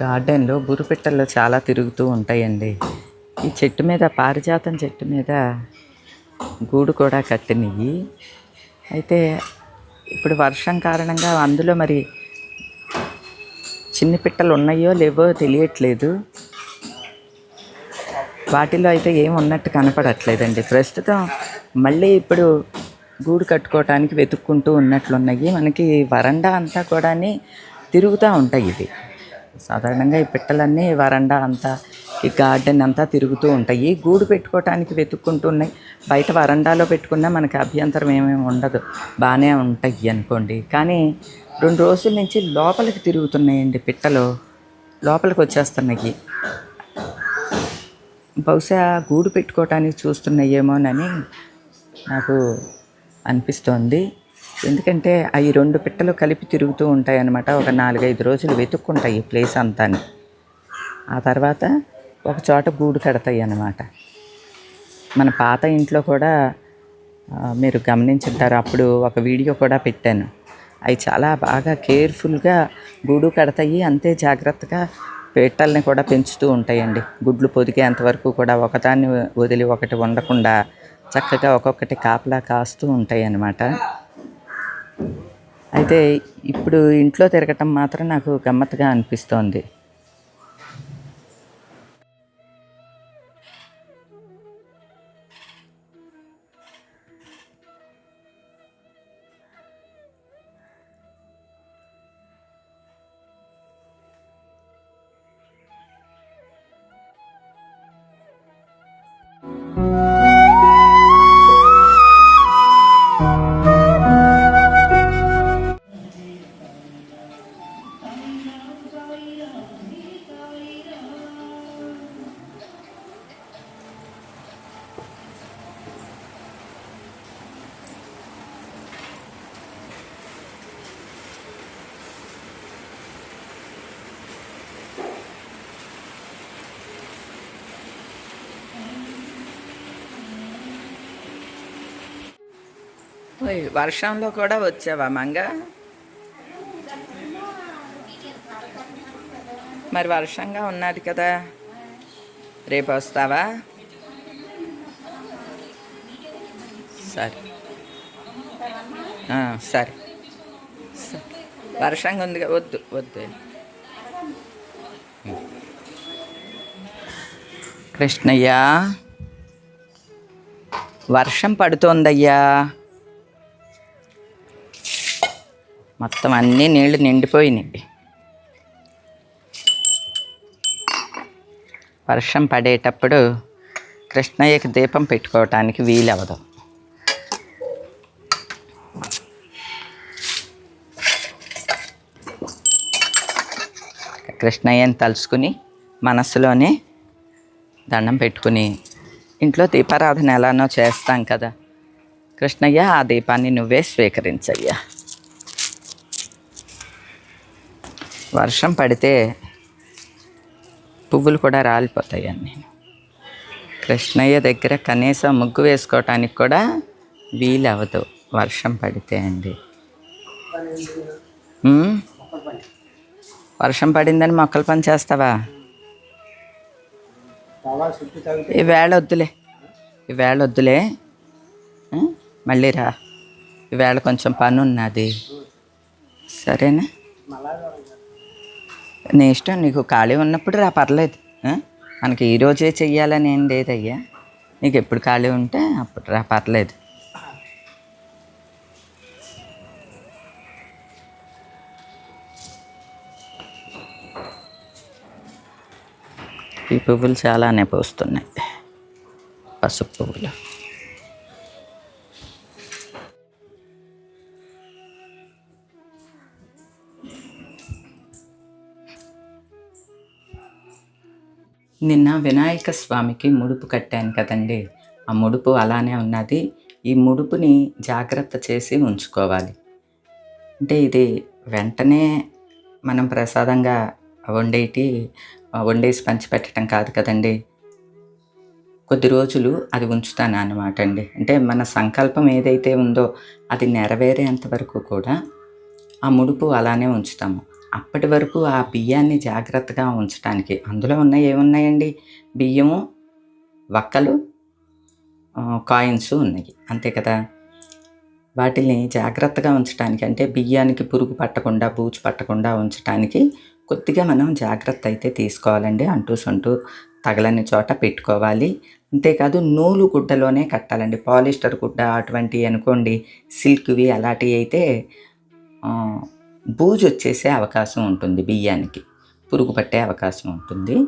గార్డెన్లో బురుపిట్టలు చాలా తిరుగుతూ ఉంటాయండి. ఈ చెట్టు మీద పారిజాతం చెట్టు మీద గూడు కూడా కట్టినవి అయితే ఇప్పుడు వర్షం కారణంగా అందులో మరి చిన్ని పిట్టలు ఉన్నాయో లేవో తెలియట్లేదు. వాటిలో అయితే ఏం ఉన్నట్టు కనపడట్లేదండి. ప్రస్తుతం మళ్ళీ ఇప్పుడు గూడు కట్టుకోవటానికి వెతుక్కుంటూ ఉన్నట్లున్నాయి. మనకి వరండా అంతా కూడా తిరుగుతూ ఉంటాయి ఇవి. సాధారణంగా ఈ పిట్టలన్నీ వరండా అంతా ఈ గార్డెన్ అంతా తిరుగుతూ ఉంటాయి. గూడు పెట్టుకోవటానికి వెతుక్కుంటూ ఉన్నాయి బయట వరండాలో పెట్టుకున్నా మనకి అభ్యంతరం ఏమేమి ఉండదు. బాగానే ఉంటాయి అనుకోండి. కానీ రెండు రోజుల నుంచి లోపలికి తిరుగుతున్నాయండి పిట్టలు. లోపలికి వచ్చేస్తున్నాయి. బహుశా గూడు పెట్టుకోవటానికి చూస్తున్నాయేమోనని నాకు అనిపిస్తోంది. ఎందుకంటే అవి రెండు పిట్టలు కలిపి తిరుగుతూ ఉంటాయి అన్నమాట ఒక నాలుగైదు రోజులు వెతుక్కుంటాయి ఈ ప్లేస్ అంతాని. ఆ తర్వాత ఒక చోట గూడు కడతాయి అన్నమాట మన పాత ఇంట్లో కూడా మీరు గమనించుంటారు అప్పుడు ఒక వీడియో కూడా పెట్టాను. అవి చాలా బాగా కేర్ఫుల్గా గూడు కడతాయి అంతే జాగ్రత్తగా పిట్టల్ని కూడా పెంచుతూ ఉంటాయండి. గుడ్లు పొదిగేంత వరకు కూడా ఒకదాన్ని వదిలి ఒకటి ఉండకుండా చక్కగా ఒక్కొక్కటి కాపలా కాస్తూ ఉంటాయి అన్నమాట అయితే ఇప్పుడు ఇంట్లో తిరగటం మాత్రం నాకు గమ్మత్తుగా అనిపిస్తోంది. వర్షంలో కూడా వచ్చావా మంగ? మరి వర్షంగా ఉన్నది కదా. రేపు వస్తావా? సరే. సరే. సరే. వర్షంగా ఉంది వద్దు వద్దు. కృష్ణయ్య వర్షం పడుతోందయ్యా. మొత్తం అన్నీ నీళ్ళు నిండిపోయినాయి వర్షం పడేటప్పుడు కృష్ణయ్యకి దీపం పెట్టుకోవటానికి వీలవదు కృష్ణయ్యని తలుచుకుని మనస్సులోనే దండం పెట్టుకుని ఇంట్లో దీపారాధన ఎలానో చేస్తాం కదా. కృష్ణయ్య ఆ దీపాన్ని నువ్వే స్వీకరించయ్యా. వర్షం పడితే పువ్వులు కూడా రాలిపోతాయని కృష్ణయ్య దగ్గర కనీసం ముగ్గు వేసుకోవటానికి కూడా వీలవదు వర్షం పడితే అండి. వర్షం పడిందని మొక్కలు పని చేస్తావా ఈవేళ వద్దులే. ఈవేళ వద్దులే. మళ్ళీ రా. ఈవేళ కొంచెం పని ఉన్నది సరేనా? నీ ఇష్టం నీకు ఖాళీ ఉన్నప్పుడు రా పర్లేదు. మనకి ఈ రోజే చెయ్యాలని ఏం లేదయ్యా. నీకు ఎప్పుడు ఖాళీ ఉంటే అప్పుడు రా పర్లేదు. ఈ పువ్వులు చాలానే పూస్తున్నాయి. పసుపు పువ్వులు. నిన్న వినాయక స్వామికి ముడుపు కట్టాను కదండి. ఆ ముడుపు అలానే ఉన్నది. ఈ ముడుపుని జాగ్రత్త చేసి ఉంచుకోవాలి. అంటే ఇది వెంటనే మనం ప్రసాదంగా వండేటి వండేసి పంచిపెట్టడం కాదు కదండి. కొద్ది రోజులు అది ఉంచుతాను అన్నమాట అండి. అంటే మన సంకల్పం ఏదైతే ఉందో అది నెరవేరేంత వరకు కూడా ఆ ముడుపు అలానే ఉంచుతాము. అప్పటి వరకు ఆ బియ్యాన్ని జాగ్రత్తగా ఉంచడానికి అందులో ఉన్నాయి ఏమున్నాయండి? బియ్యము వక్కలు కాయిన్స్ ఉన్నాయి. అంతే కదా? వాటిని జాగ్రత్తగా ఉంచడానికి అంటే బియ్యానికి పురుగు పట్టకుండా బూజు పట్టకుండా ఉంచడానికి కొద్దిగా మనం జాగ్రత్త అయితే తీసుకోవాలండి. అంటూ సొంటూ తగలని చోట పెట్టుకోవాలి. అంతేకాదు నూలు గుడ్డలోనే కట్టాలండి. పాలిస్టర్ గుడ్డ అటువంటివి అనుకోండి సిల్క్వి అలాంటివి అయితే బూజు వచ్చేసే అవకాశం ఉంటుంది బియ్యానికి. పురుగు పట్టే అవకాశం ఉంటుంది.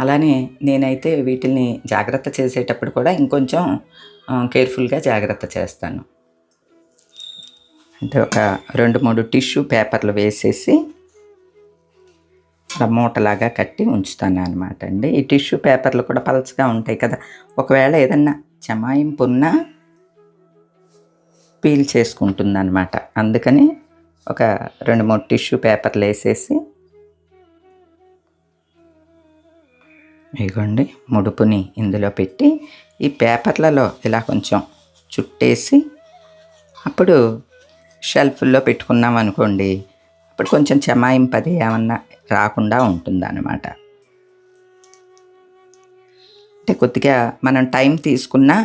అలానే నేనైతే వీటిని జాగ్రత్త చేసేటప్పుడు కూడా ఇంకొంచెం కేర్ఫుల్గా జాగ్రత్త చేస్తాను. అంటే ఒక రెండు మూడు టిష్యూ పేపర్లు వేసేసి అలా మూటలాగా కట్టి ఉంచుతాను అనమాట అండి. ఈ టిష్యూ పేపర్లు కూడా పలచగా ఉంటాయి కదా. ఒకవేళ ఏదన్నా చెమాయింపు ఉన్నా పీల్ చేసుకుంటుంది అనమాట అందుకని ఒక రెండు మూడు టిష్యూ పేపర్లు వేసేసి ఇగోండి ముడుపుని ఇందులో పెట్టి ఈ పేపర్లలో ఇలా కొంచెం చుట్టేసి అప్పుడు షెల్ఫ్లో పెట్టుకున్నాం అనుకోండి అప్పుడు కొంచెం చెమాయింపది ఏమన్నా రాకుండా ఉంటుంది అనమాట అంటే కొద్దిగా మనం టైం తీసుకున్నా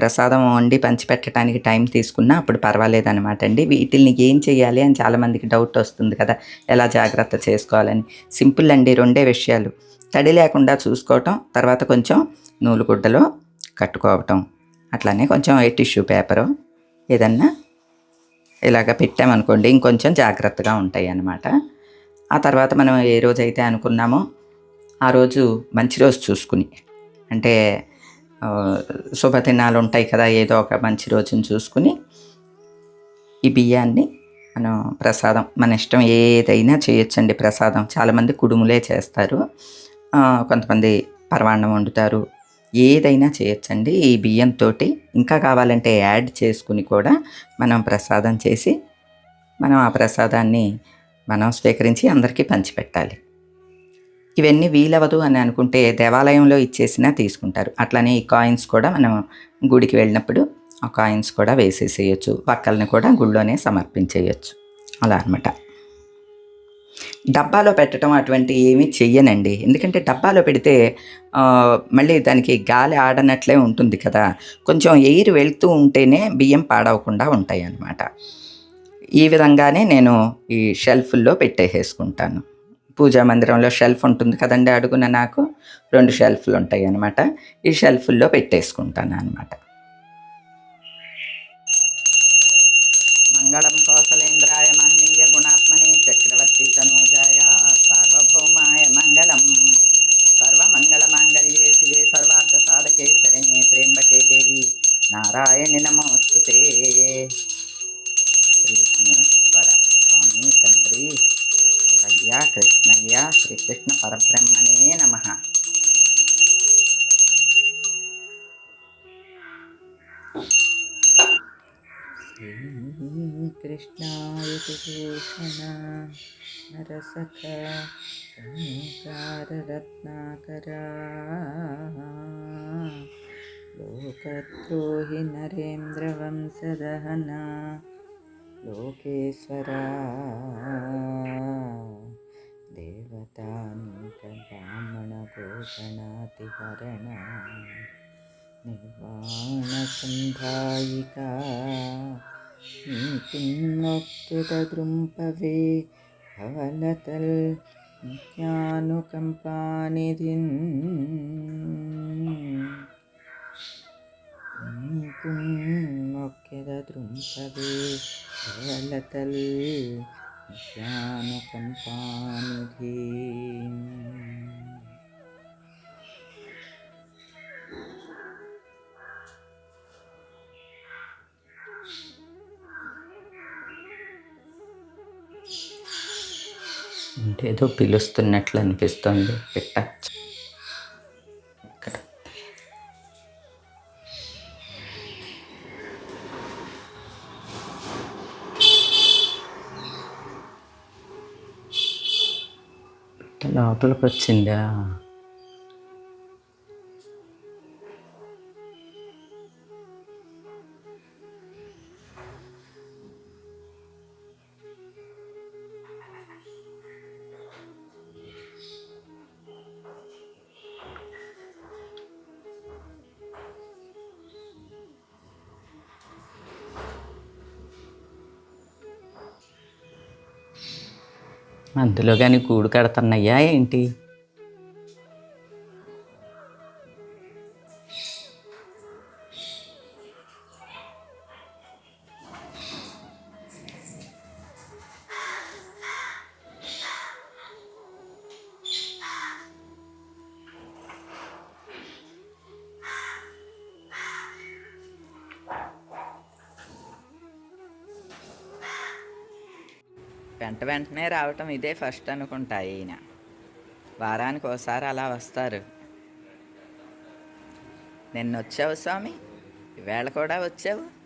ప్రసాదం వండి పంచిపెట్టడానికి టైం తీసుకున్నా అప్పుడు పర్వాలేదు అనమాట అండి. వీటిల్ని ఏం చేయాలి అని చాలామందికి డౌట్ వస్తుంది కదా ఎలా జాగ్రత్త చేసుకోవాలని. సింపుల్ అండి రెండే విషయాలు. తడి లేకుండా చూసుకోవటం తర్వాత కొంచెం నూలుగుడ్డలో కట్టుకోవటం. అట్లానే కొంచెం ఏ టిష్యూ పేపరు ఏదన్నా ఇలాగ పెట్టామనుకోండి ఇంకొంచెం జాగ్రత్తగా ఉంటాయి అన్నమాట ఆ తర్వాత మనం ఏ రోజైతే అనుకున్నామో ఆ రోజు మంచి రోజు చూసుకుని అంటే శుభదినాలు ఉంటాయి కదా ఏదో ఒక మంచి రోజుని చూసుకుని ఈ బియ్యాన్ని మనం ప్రసాదం మన ఇష్టం ఏదైనా చేయొచ్చండి ప్రసాదం. చాలామంది కుడుములే చేస్తారు. కొంతమంది పరమాన్నం వండుతారు. ఏదైనా చేయొచ్చండి. ఈ బియ్యంతో ఇంకా కావాలంటే యాడ్ చేసుకుని కూడా మనం ప్రసాదం చేసి మనం ఆ ప్రసాదాన్ని మనం స్వీకరించి అందరికీ పంచిపెట్టాలి. ఇవన్నీ వీలవదు అని అనుకుంటే దేవాలయంలో ఇచ్చేసినా తీసుకుంటారు. అట్లానే ఈ కాయిన్స్ కూడా మనం గుడికి వెళ్ళినప్పుడు ఆ కాయిన్స్ కూడా వేసేసేయచ్చు. పక్కల్ని కూడా గుళ్ళోనే సమర్పించేయచ్చు. అలా అనమాట డబ్బాలో పెట్టడం అటువంటి ఏమీ చెయ్యనండి. ఎందుకంటే డబ్బాలో పెడితే మళ్ళీ దానికి గాలి ఆడనట్లే ఉంటుంది కదా. కొంచెం ఎయిర్ వెళ్తూ ఉంటేనే బియ్యం పాడవకుండా ఉంటాయి అన్నమాట ఈ విధంగానే నేను ఈ షెల్ఫ్లో పెట్టేసేసుకుంటాను. పూజా మందిరంలో షెల్ఫ్ ఉంటుంది కదండి అడుగున నాకు? రెండు షెల్ఫ్లు ఉంటాయి అన్నమాట. ఈ షెల్ఫ్ల్లో పెట్టేసుకుంటాను అనమాట మంగళం కోసలేంద్రాయ మహనీయ గుణాత్మని చక్రవర్తి తనూజాయ సార్వభౌమాయ మంగళం. సర్వమంగళ మాంగళ్యే శివే సర్వార్థ సాధకే శరణ్యే త్ర్యంబకే దేవి నారాయణి నమోస్తుతే. శ్రీ విఘ్నేశ్వర స్వామి తండ్రి. कृष्णय्या कृष्णय्या श्रीकृष्णपरब्रह्मणे नमः कृष्णाय कृष्ण नरसख नरेन्द्र लोकद्रोहि नरेन्द्रवंशदहना लोकेश्वरा देवतानिक ब्राह्मणगोगणातिहरणा निर्वाणसन्धायिका किन्नोक्तिददृम्पवे भवनतल् ज्ञानुकम्पानिधिन् किन्नोक्तिददृम्पवे भवनतल् నిత్యానుకంపానిధిన్ అంటే ఏదో పిలుస్తున్నట్లు అనిపిస్తుంది. పెట్ట పిట్ట వచ్చిందా అందులో కానీ గూడు కడుతున్నాయా ఏంటి? వెంట వెంటనే రావటం ఇదే ఫస్ట్ అనుకుంటా ఈయన. వారానికి ఒకసారి అలా వస్తారు. నిన్న వచ్చావు స్వామి? ఈవేళ కూడా వచ్చావు?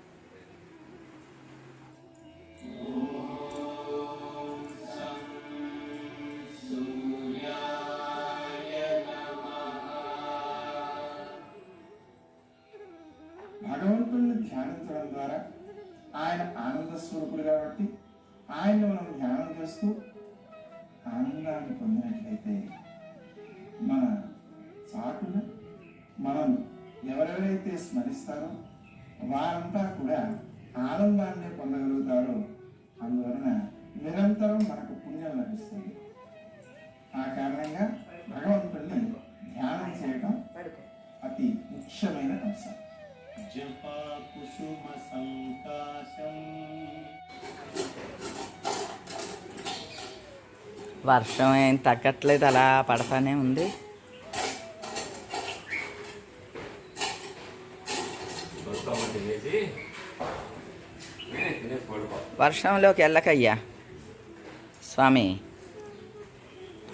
చాటున మనం ఎవరెవరైతే స్మరిస్తారో వారంతా కూడా ఆనందాన్ని పొందగలుగుతారో అందువలన నిరంతరం మనకు పుణ్యం లభిస్తుంది. ఆ కారణంగా భగవంతుడిని ధ్యానం చేయడం అతి ముఖ్యమైన అంశం. జపా కుసుమ సంకాశం వర్షం ఏం తగ్గట్లేదు అలా పడతానే ఉంది. వర్షంలోకి వెళ్ళకయ్యా. స్వామి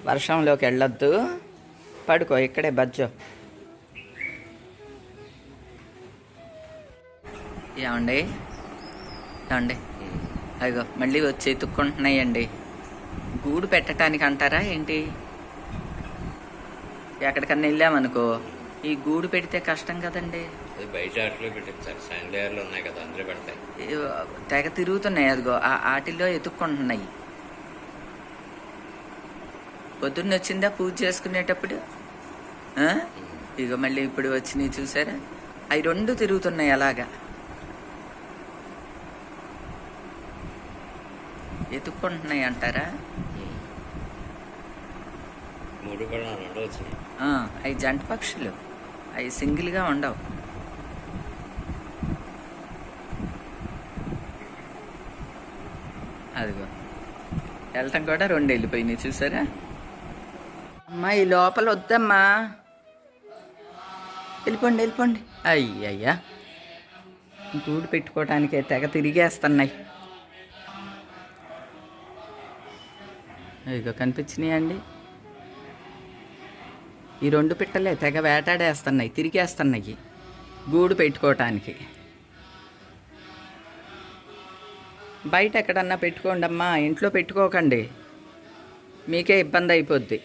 వర్షంలోకి వెళ్ళొద్దు. పడుకో ఇక్కడే బజ్జో. ఏమండి? ఏమండి? అదిగో మళ్ళీ వచ్చి ఎత్తుక్కుంటున్నాయండి గూడు పెట్టడానికి అంటారా ఏంటి? ఎక్కడికన్నా వెళ్ళామనుకో ఈ గూడు పెడితే కష్టం కదండి. అది బయట ఆటలో పెట్టించారు. శాండియర్లు ఉన్నాయి కదా అందరూ పెడతాయి. ఏ, తెగ తిరుగుతున్నాయి అదిగో ఆ ఆటిల్లో ఎత్తుక్కుంటున్నాయి పొద్దున్న వచ్చిందా పూజ చేసుకునేటప్పుడు? ఆ? ఇగో మళ్ళీ ఇప్పుడు వచ్చినాయి చూసారా? అవి రెండు తిరుగుతున్నాయి అలాగా. ఎత్తుక్కుంటున్నాయి అంటారా? మూడు కూడా ఆ, అవి జంట పక్షులు. అవి సింగిల్గా ఉండవు. అదిగో. వెళ్ళటం కూడా రెండు వెళ్ళిపోయినాయి చూసారా? అమ్మా ఈ లోపల వద్దమ్మా. వెళ్ళిపోండి వెళ్ళిపోండి. అయ్యయ్యా. గూడు పెట్టుకోవటానికి తెగ తిరిగేస్తున్నాయి. ఇదిగో కనిపించినాయండి ఈ రెండు పిట్టలే తెగ వేటాడేస్తున్నాయి తిరిగేస్తున్నాయి. గూడు పెట్టుకోవటానికి బయట ఎక్కడన్నా పెట్టుకోండమ్మా ఇంట్లో పెట్టుకోకండి. మీకే ఇబ్బంది అయిపోద్ది